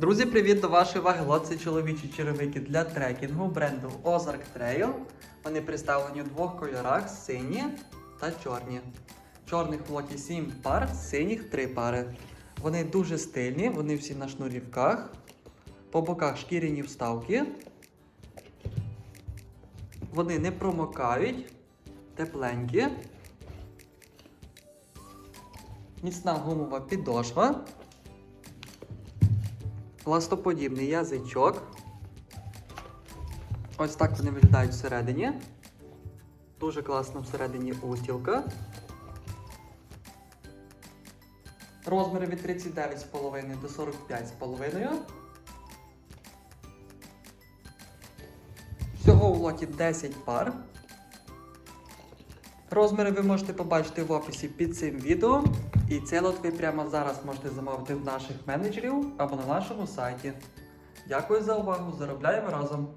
Друзі, привіт до вашої уваги. Лот це чоловічі черевики для трекінгу бренду Ozark Trail. Вони представлені у двох кольорах: сині та чорні. Чорних в лоті 7 пар, синіх 3 пари. Вони дуже стильні, вони всі на шнурівках. По боках шкіряні вставки. Вони не промокають, тепленькі. Міцна гумова підошва. Пластоподібний язичок. Ось так вони виглядають всередині. Дуже класно всередині устілка. Розміри від 39,5 до 45,5. Всього у лоті 10 пар. Розміри ви можете побачити в описі під цим відео. І цей лот ви прямо зараз можете замовити в наших менеджерів або на нашому сайті. Дякую за увагу! Заробляємо разом!